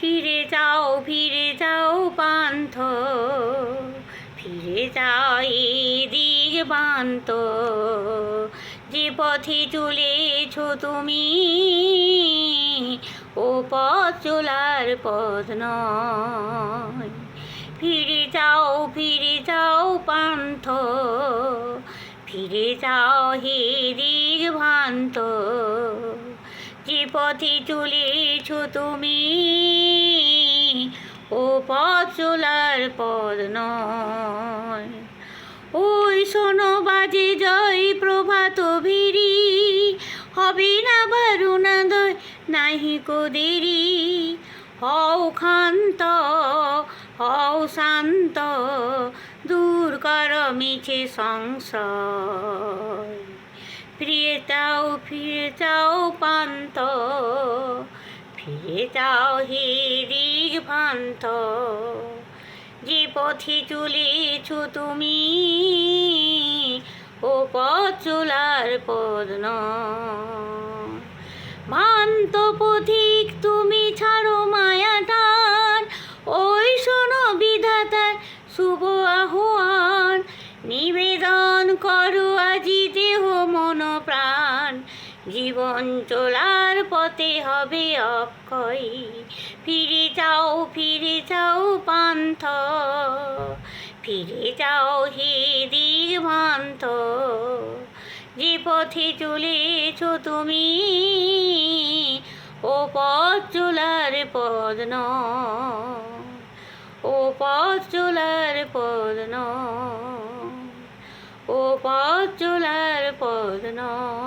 ফিরে যাও ফিরে যাও পান্থ। ফিরে যাও এদিক বান্ত। যে পথে চলেছ তুমি, ও পথ চলার পথ নয়। ফিরে যাও ফিরে যাও পান্থ। ফিরে যাও হে দিক ভ্রান্ত যে পথে চলেছ তুমি ও পথ চলার পথ নয়। ওই শোনো বাজে জয় প্রভাত ভিড়ি, হবে না বারুণাদয়, নাহি কোদেরি হও ক্ষান্ত, হও শান্ত, দূর কর মিছে সংশয়। ফিরে যাও ফিরে যাও পান্ত ফিরে যাও হে দিক ভান্ত যে পথে চলেছ তুমি, ও পথ চলার পদ নয়। ভ্রান্ত পথিক তুমি ছাড়ো মায়া টান ওই শোনো বিধাতার শুভ আহ্বান নিবেদন করো জীবন চলার পথে হবে অক্ষয়। ফিরে যাও ফিরে যাও পান্থ। ফিরে যাও হে দিক ভান্ত যে পথে চলেছ তুমি, ও পথ চলার পদ নয়। ও পথ চলার পদ নয়। ও পথ চলার পদ নয়।